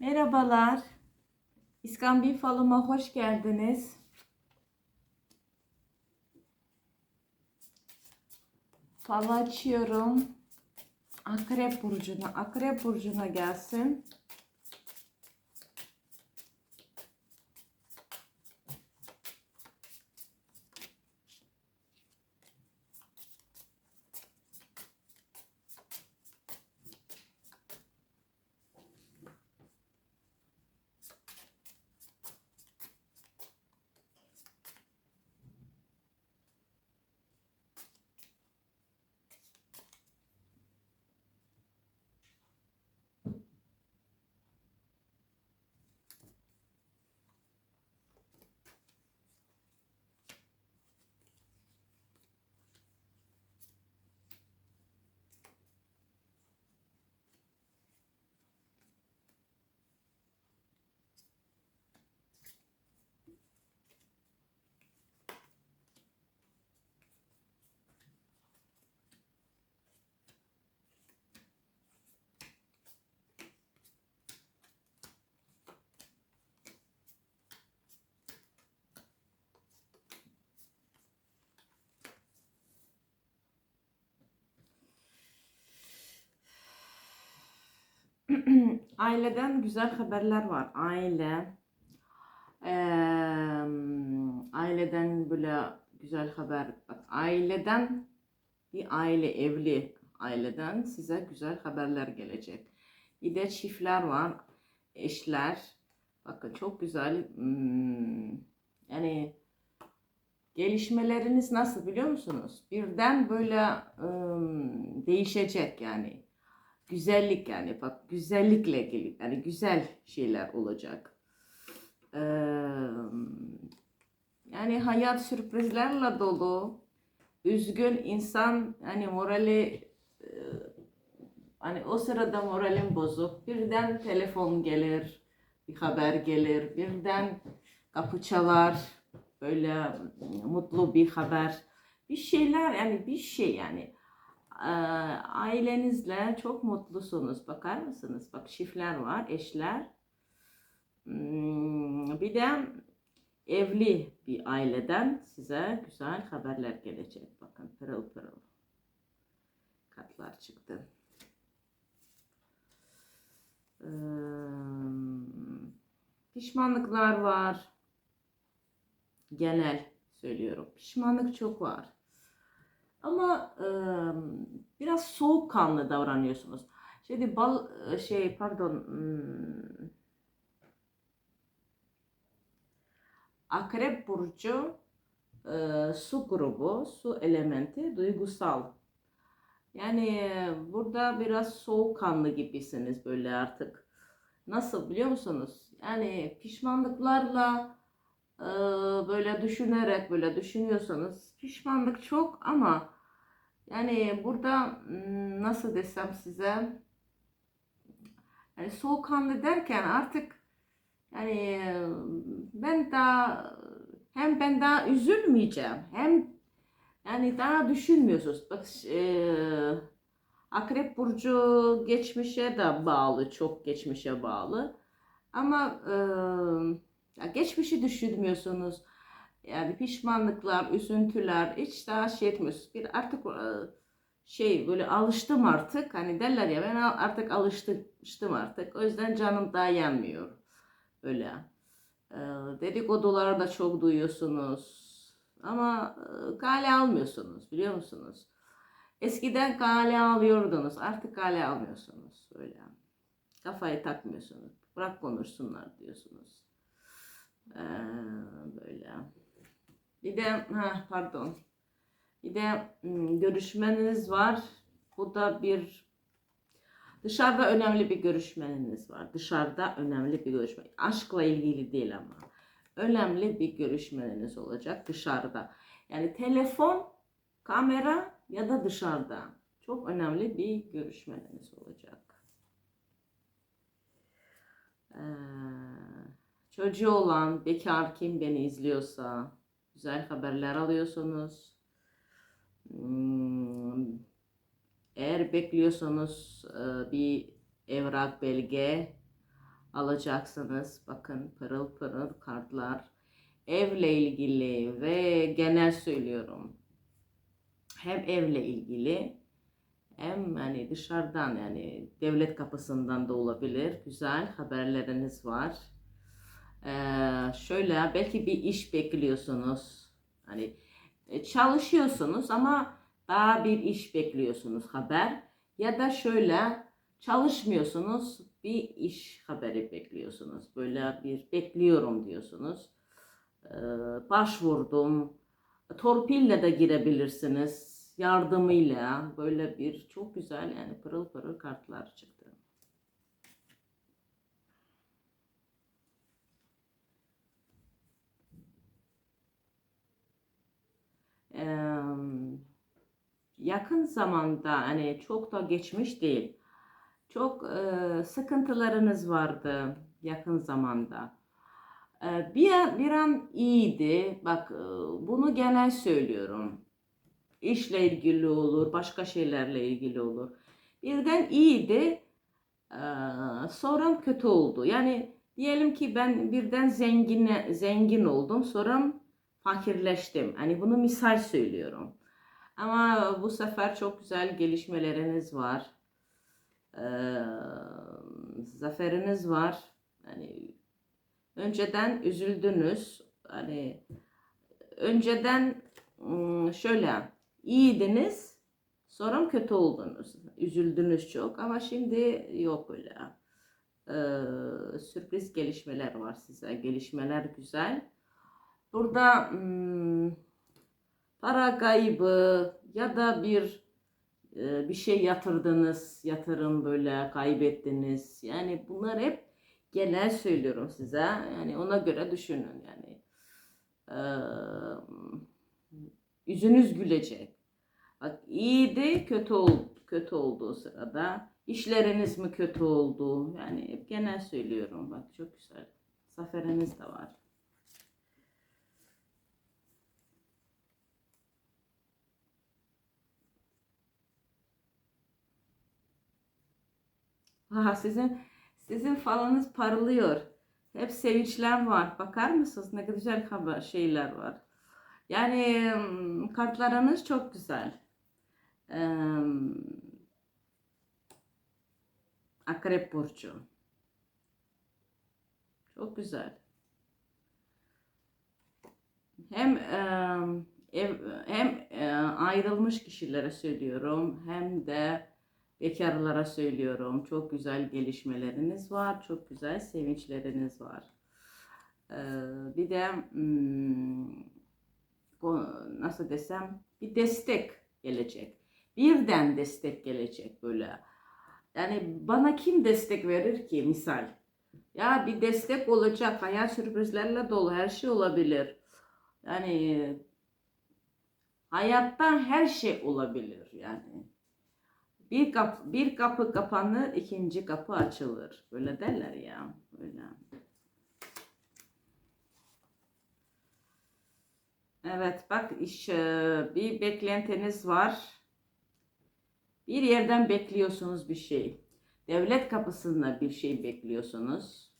Merhabalar. İskambil falıma hoş geldiniz. Falı açıyorum. Akrep burcuna, akrep burcuna gelsin. Aileden güzel haberler var. Aile. Eee, aileden böyle güzel haber. Aileden bir aile evli aileden size güzel haberler gelecek. Bir de çiftler var. Eşler. Bakın çok güzel. hmm, yani gelişmeleriniz nasıl biliyor musunuz? Birden böyle ım, değişecek yani güzellik yani bak güzellikle ilgili yani güzel şeyler olacak. Ee, yani hayat sürprizlerle dolu. Üzgün insan hani morali e, hani o sırada moralim bozuk. Birden telefon gelir, bir haber gelir, birden kapı çalar. Böyle mutlu bir haber. Bir şeyler yani bir şey yani ailenizle çok mutlusunuz. Bakar mısınız? Bak çiftler var, eşler. Hmm, Bir de evli bir aileden size güzel haberler gelecek. Bakın pırıl pırıl. Katlar çıktı. Eee, Pişmanlıklar var. Genel söylüyorum. Pişmanlık çok var. Ama e, biraz soğukkanlı davranıyorsunuz. Şimdi bal şey pardon hmm, Akrep burcu e, su grubu, su elementi, duygusal. Yani burada biraz soğukkanlı gibisiniz böyle artık. Nasıl biliyor musunuz? Yani pişmanlıklarla e, böyle düşünerek böyle düşünüyorsanız pişmanlık çok ama yani burada nasıl desem size yani soğukkanlı derken artık yani ben daha hem ben daha üzülmeyeceğim hem yani daha düşünmüyorsunuz. Bak e, Akrep burcu geçmişe de bağlı, çok geçmişe bağlı. Ama e, geçmişi düşünmüyorsunuz. Yani pişmanlıklar, üzüntüler hiç daha şey etmiyorsunuz. Bir artık e, şey böyle alıştım artık. Hani derler ya ben artık alıştım artık. O yüzden canım daha yanmıyor. Böyle. E, dedikoduları da çok duyuyorsunuz. Ama e, kale almıyorsunuz biliyor musunuz? Eskiden kale alıyordunuz. Artık kale almıyorsunuz. Öyle. Kafayı takmıyorsunuz. Bırak konuşsunlar diyorsunuz. Ee, böyle. Bir de ha, pardon. Bir de hmm, görüşmeniz var. Bu da bir dışarıda önemli bir görüşmeniz var. Dışarıda önemli bir görüşme. Aşkla ilgili değil ama. Önemli bir görüşmeniz olacak dışarıda. Yani telefon, kamera ya da dışarıda. Çok önemli bir görüşmeniz olacak. Ee, çocuğu olan bekar kim beni izliyorsa güzel haberler alıyorsunuz. Hmm, Eğer bekliyorsanız e, bir evrak belge alacaksınız. Bakın pırıl pırıl kartlar. Evle ilgili ve genel söylüyorum. Hem evle ilgili hem hani dışarıdan yani devlet kapısından da olabilir. Güzel haberleriniz var. Ee, şöyle belki bir iş bekliyorsunuz. Hani e, çalışıyorsunuz ama daha bir iş bekliyorsunuz haber. Ya da şöyle çalışmıyorsunuz bir iş haberi bekliyorsunuz. Böyle bir bekliyorum diyorsunuz. Ee, başvurdum. Torpille de girebilirsiniz. Yardımıyla böyle bir çok güzel yani pırıl pırıl kartlar çıktı. Yakın zamanda hani çok da geçmiş değil. Çok e, sıkıntılarınız vardı yakın zamanda. E, bir, bir an iyiydi. Bak e, bunu genel söylüyorum. İşle ilgili olur, başka şeylerle ilgili olur. Birden iyiydi. E, sonra kötü oldu. Yani diyelim ki ben birden zengin zengin oldum. Sonra fakirleştim. Hani bunu misal söylüyorum. Ama bu sefer çok güzel gelişmeleriniz var. Ee, zaferiniz var. Hani önceden üzüldünüz. Hani önceden ım, şöyle iyiydiniz. Sonra kötü oldunuz. Üzüldünüz çok ama şimdi yok öyle. Ee, sürpriz gelişmeler var size. Gelişmeler güzel. Burada ım, para kaybı ya da bir e, bir şey yatırdınız, yatırım böyle kaybettiniz. Yani bunlar hep genel söylüyorum size. Yani ona göre düşünün yani. Ee, yüzünüz gülecek. Bak iyiydi, kötü oldu, kötü olduğu sırada. İşleriniz mi kötü oldu? Yani hep genel söylüyorum. Bak çok güzel. Zaferiniz de var. Ha, sizin sizin falanız parlıyor. Hep sevinçler var. Bakar mısınız ne güzel haber şeyler var. Yani ım, kartlarınız çok güzel. Ee, Akrep burcu. Çok güzel. Hem e, ev, hem e, ayrılmış kişilere söylüyorum hem de bekarlara söylüyorum. Çok güzel gelişmeleriniz var. Çok güzel sevinçleriniz var. Ee, bir de hmm, nasıl desem bir destek gelecek. Birden destek gelecek böyle. Yani bana kim destek verir ki misal? Ya bir destek olacak. Hayat sürprizlerle dolu. Her şey olabilir. Yani hayattan her şey olabilir yani. Bir kapı, bir kapı kapanır, ikinci kapı açılır. Böyle derler ya. Öyle. Evet bak iş bir beklentiniz var. Bir yerden bekliyorsunuz bir şey. Devlet kapısında bir şey bekliyorsunuz.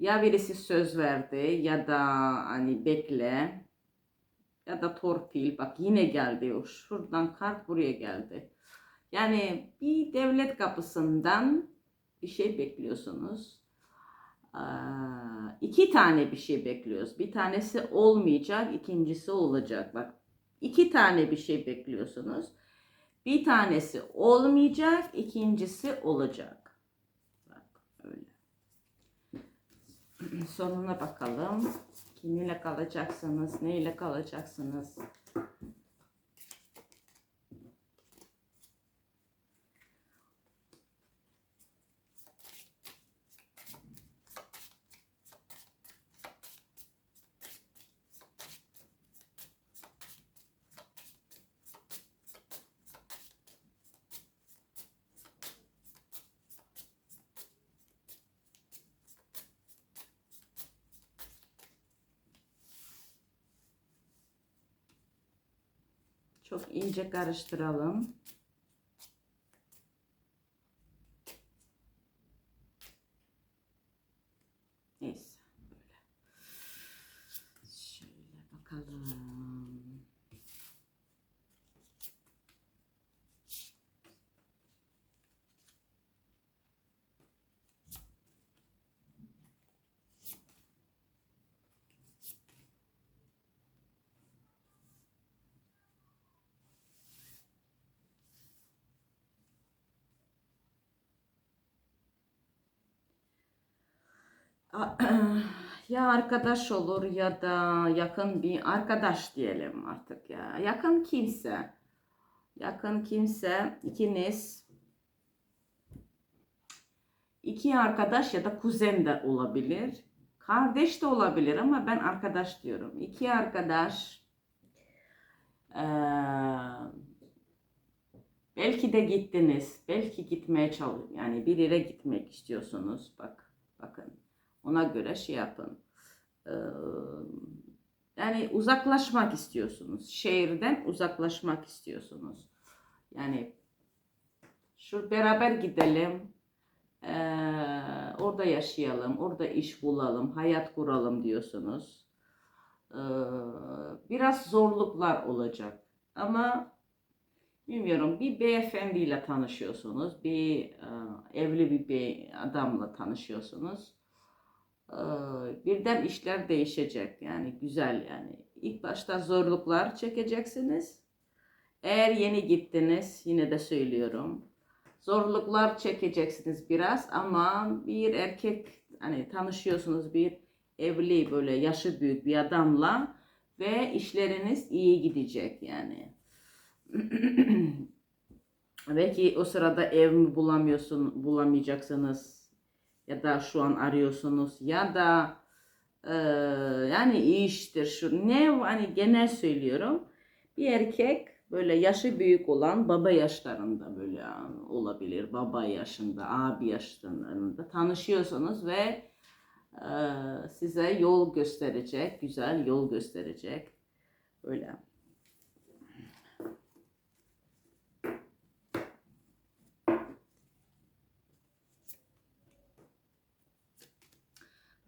Ya birisi söz verdi ya da hani bekle ya da torpil. Bak yine geldi o. Şuradan kart buraya geldi. Yani bir devlet kapısından bir şey bekliyorsunuz. İki tane bir şey bekliyoruz. Bir tanesi olmayacak, ikincisi olacak. Bak iki tane bir şey bekliyorsunuz. Bir tanesi olmayacak, ikincisi olacak. Bak öyle. Sonuna bakalım. Kiminle kalacaksınız, neyle kalacaksınız? Çok ince karıştıralım. ya arkadaş olur ya da yakın bir arkadaş diyelim artık ya. Yakın kimse. Yakın kimse ikiniz iki arkadaş ya da kuzen de olabilir. Kardeş de olabilir ama ben arkadaş diyorum. İki arkadaş eee, belki de gittiniz. Belki gitmeye çalış yani bir yere gitmek istiyorsunuz. Bak bakın ona göre şey yapın. Eee, yani uzaklaşmak istiyorsunuz. Şehirden uzaklaşmak istiyorsunuz. Yani şu beraber gidelim. Eee, orada yaşayalım, orada iş bulalım, hayat kuralım diyorsunuz. Eee, biraz zorluklar olacak. Ama bilmiyorum bir beyefendiyle tanışıyorsunuz, bir eee, evli bir adamla tanışıyorsunuz. Eee, birden işler değişecek yani güzel yani. İlk başta zorluklar çekeceksiniz. Eğer yeni gittiniz yine de söylüyorum. Zorluklar çekeceksiniz biraz ama bir erkek hani tanışıyorsunuz bir evli böyle yaşı büyük bir adamla ve işleriniz iyi gidecek yani. Belki o sırada ev mi bulamıyorsun, bulamayacaksınız ya da şu an arıyorsunuz ya da e, yani iştir şu. Ne hani genel söylüyorum bir erkek böyle yaşı büyük olan baba yaşlarında böyle olabilir. Baba yaşında abi yaşlarında tanışıyorsunuz ve e, size yol gösterecek güzel yol gösterecek. Öyle.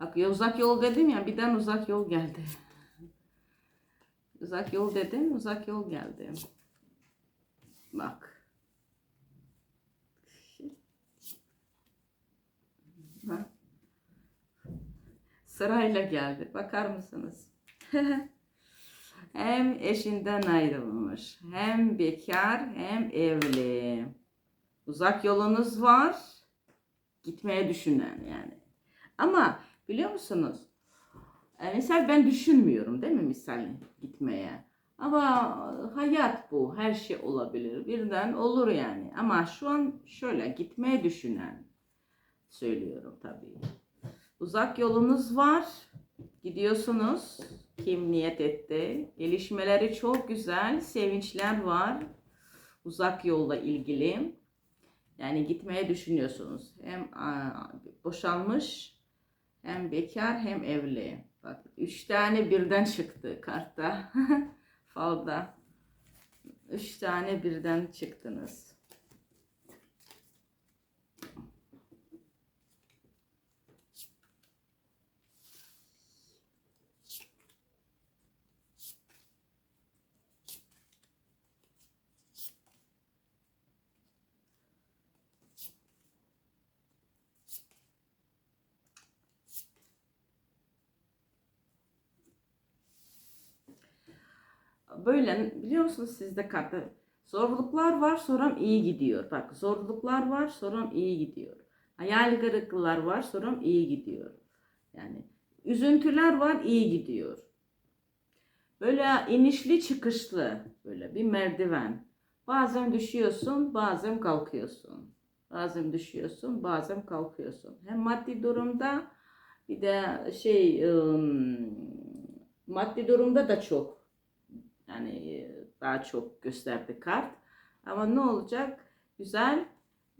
Bak uzak yol dedim ya birden uzak yol geldi. Uzak yol dedim uzak yol geldi. Bak. Ha. Sırayla geldi. Bakar mısınız? hem eşinden ayrılmış, hem bekar, hem evli. Uzak yolunuz var. Gitmeye düşünen yani. Ama biliyor musunuz? E, Misal ben düşünmüyorum değil mi misal gitmeye. Ama hayat bu. Her şey olabilir. Birden olur yani. Ama şu an şöyle gitmeye düşünen söylüyorum tabii. Uzak yolunuz var. Gidiyorsunuz. Kim niyet etti. Gelişmeleri çok güzel. Sevinçler var. Uzak yolla ilgili. Yani gitmeye düşünüyorsunuz. Hem boşanmış hem bekar hem evli. Bak üç tane birden çıktı kartta. Falda. Üç tane birden çıktınız. Böyle biliyor musunuz sizde kartta zorluklar var sonra iyi gidiyor. Bak zorluklar var sonra iyi gidiyor. Hayal kırıklıklar var sonra iyi gidiyor. Yani üzüntüler var iyi gidiyor. Böyle inişli çıkışlı böyle bir merdiven. Bazen düşüyorsun, bazen kalkıyorsun. Bazen düşüyorsun, bazen kalkıyorsun. Hem maddi durumda bir de şey ım, maddi durumda da çok yani daha çok gösterdi kart. Ama ne olacak? Güzel.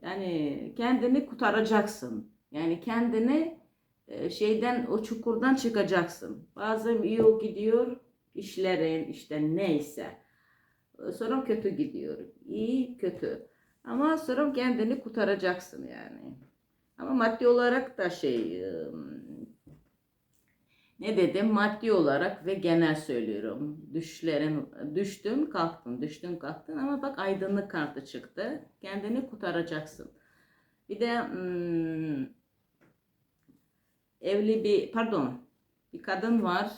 Yani kendini kurtaracaksın. Yani kendini e, şeyden o çukurdan çıkacaksın. Bazen iyi gidiyor işlerin işte neyse. Sonra kötü gidiyor. İyi kötü. Ama sonra kendini kurtaracaksın yani. Ama maddi olarak da şey ne dedim? Maddi olarak ve genel söylüyorum. Düşlerin, düştün kalktın, düştün kalktın ama bak aydınlık kartı çıktı. Kendini kurtaracaksın. Bir de hmm, evli bir, pardon, bir kadın var.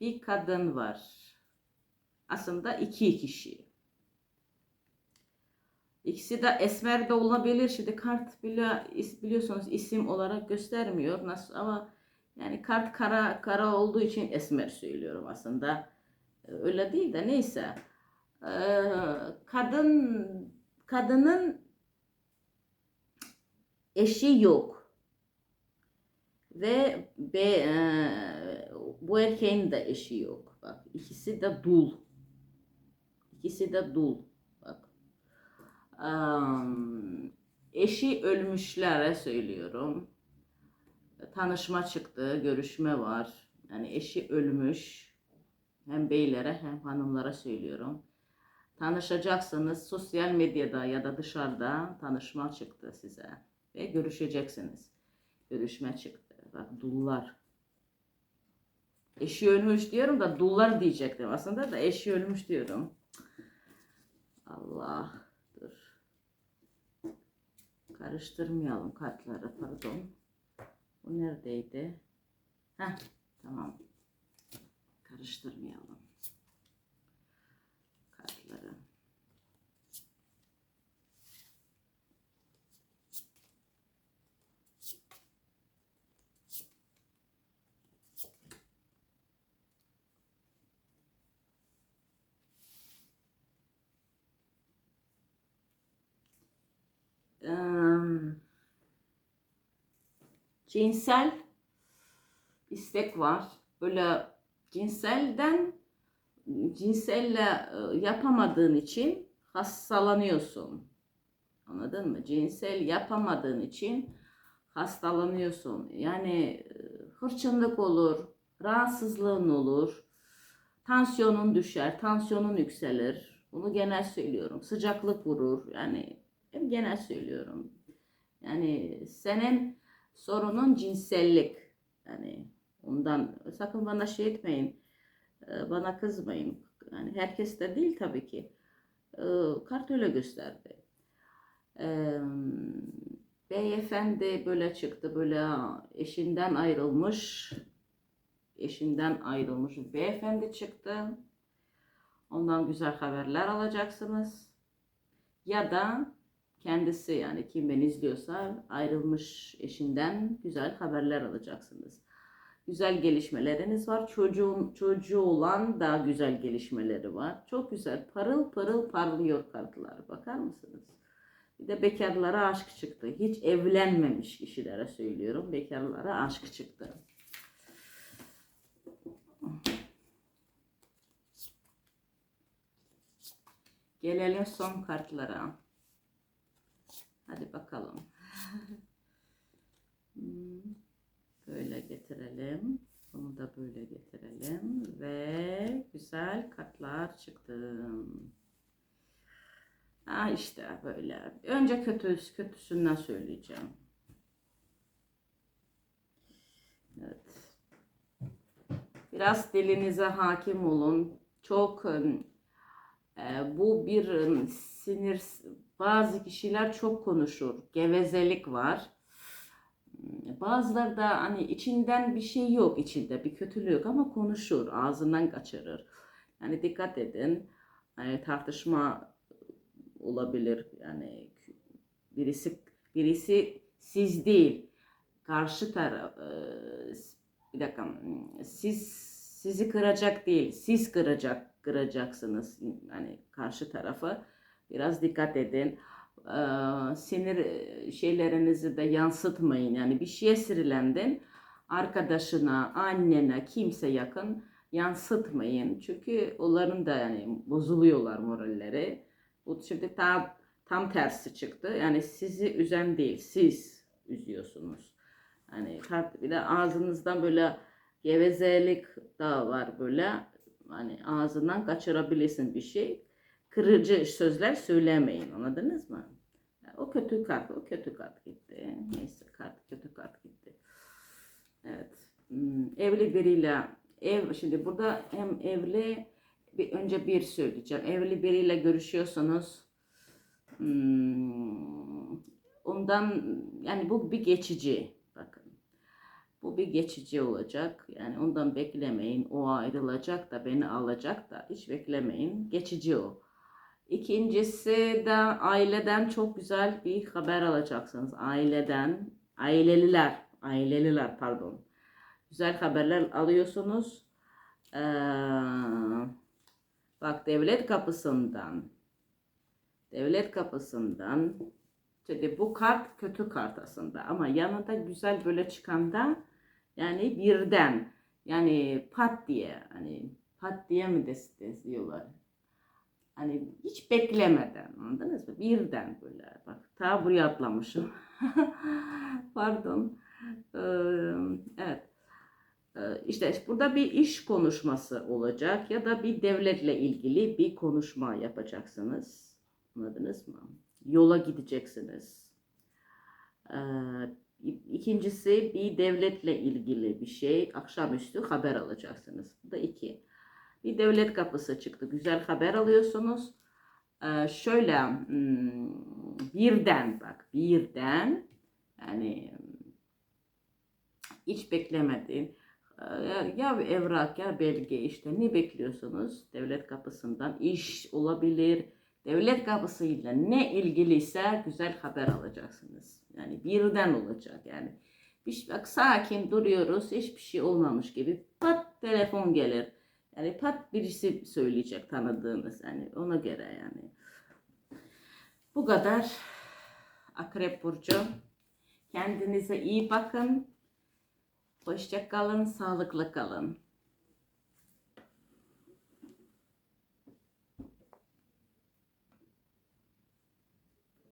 Bir kadın var. Aslında iki kişi. İkisi de esmer de olabilir. Şimdi kart bile biliyorsunuz isim olarak göstermiyor. Nasıl ama yani kart kara kara olduğu için esmer söylüyorum aslında. Öyle değil de neyse. Ee, kadın kadının eşi yok. Ve be, e, bu erkeğin de eşi yok. Bak ikisi de dul. İkisi de dul. Bak. Am, eşi ölmüşlere söylüyorum. Tanışma çıktı, görüşme var. Yani eşi ölmüş. Hem beylere hem hanımlara söylüyorum. Tanışacaksınız sosyal medyada ya da dışarıda tanışma çıktı size. Ve görüşeceksiniz. Görüşme çıktı. Bak dullar. Eşi ölmüş diyorum da dullar diyecektim aslında da eşi ölmüş diyorum. Allah dur. Karıştırmayalım kartları pardon. Bu neredeydi? Heh tamam. Karıştırmayalım. Kartları. Eee, cinsel istek var. Böyle cinselden cinselle e, yapamadığın için hastalanıyorsun. Anladın mı? Cinsel yapamadığın için hastalanıyorsun. Yani e, hırçınlık olur, rahatsızlığın olur, tansiyonun düşer, tansiyonun yükselir. Bunu genel söylüyorum. Sıcaklık vurur. Yani hep genel söylüyorum. Yani senin sorunun cinsellik. Yani ondan sakın bana şey etmeyin. Ee, Bana kızmayın. Yani herkes de değil tabii ki. Ee, Kart öyle gösterdi. Ee, Beyefendi böyle çıktı. Böyle eşinden ayrılmış. Eşinden ayrılmış. Beyefendi çıktı. Ondan güzel haberler alacaksınız. Ya da kendisi yani kim beni izliyorsa ayrılmış eşinden güzel haberler alacaksınız. Güzel gelişmeleriniz var. Çocuğun çocuğu olan da güzel gelişmeleri var. Çok güzel. Parıl parıl parlıyor kartlar. Bakar mısınız? Bir de bekarlara aşk çıktı. Hiç evlenmemiş kişilere söylüyorum. Bekarlara aşk çıktı. Gelelim son kartlara. Hadi bakalım. Hmm, Böyle getirelim. Bunu da böyle getirelim. Ve güzel kartlar çıktı. Ha işte böyle. Önce kötü, kötüsünden söyleyeceğim. Evet. Biraz dilinize hakim olun. Çok e, bu bir e, sinir bazı kişiler çok konuşur. Gevezelik var. Bazıları da hani içinden bir şey yok içinde bir kötülük yok ama konuşur ağzından kaçırır. Yani dikkat edin. Yani tartışma olabilir. Yani birisi birisi siz değil karşı taraf e, bir dakika siz sizi kıracak değil siz kıracak kıracaksınız yani karşı tarafı biraz dikkat edin. Ee, sinir şeylerinizi de yansıtmayın. Yani bir şeye sinirlendin arkadaşına annene kimse yakın yansıtmayın. Çünkü onların da yani bozuluyorlar moralleri. Bu şimdi tam tam tersi çıktı. Yani sizi üzen değil siz üzüyorsunuz. Yani bir de ağzınızdan böyle gevezelik da var böyle. Hani ağzından kaçırabilirsin bir şey. Kırıcı sözler söylemeyin anladınız mı? O kötü kart, o kötü kart gitti. Neyse kart kötü kart gitti. Evet. Hmm, Evli biriyle ev şimdi burada hem evli bir önce bir söyleyeceğim. Evli biriyle görüşüyorsanız hmm, ondan yani bu bir geçici bakın. Bu bir geçici olacak. Yani ondan beklemeyin. O ayrılacak da beni alacak da hiç beklemeyin. Geçici o. İkincisi de aileden çok güzel bir haber alacaksınız. Aileden, aileliler, aileliler pardon. Güzel haberler alıyorsunuz. Ee, bak devlet kapısından, devlet kapısından. Şimdi bu kart kötü kart aslında ama yanında güzel böyle çıkan da yani birden yani pat diye hani pat diye mi des- diyorlar. Hani hiç beklemeden anladınız mı? Birden böyle bak ta buraya atlamışım. Pardon. Ee, evet. Ee, işte burada bir iş konuşması olacak ya da bir devletle ilgili bir konuşma yapacaksınız. Anladınız mı? Yola gideceksiniz. Ee, İkincisi bir devletle ilgili bir şey. Akşamüstü haber alacaksınız. Bu da iki. Bir devlet kapısı çıktı. Güzel haber alıyorsunuz. Ee, şöyle hmm, birden bak birden yani hiç beklemediğin e, ya evrak ya belge işte ne bekliyorsunuz? Devlet kapısından iş olabilir. Devlet kapısıyla ne ilgiliyse güzel haber alacaksınız. Yani birden olacak yani. Bir, bak sakin duruyoruz hiçbir şey olmamış gibi pat telefon gelir yani pat birisi söyleyecek tanıdığınız yani ona göre yani. Bu kadar Akrep Burcu. Kendinize iyi bakın. Hoşça kalın, sağlıklı kalın.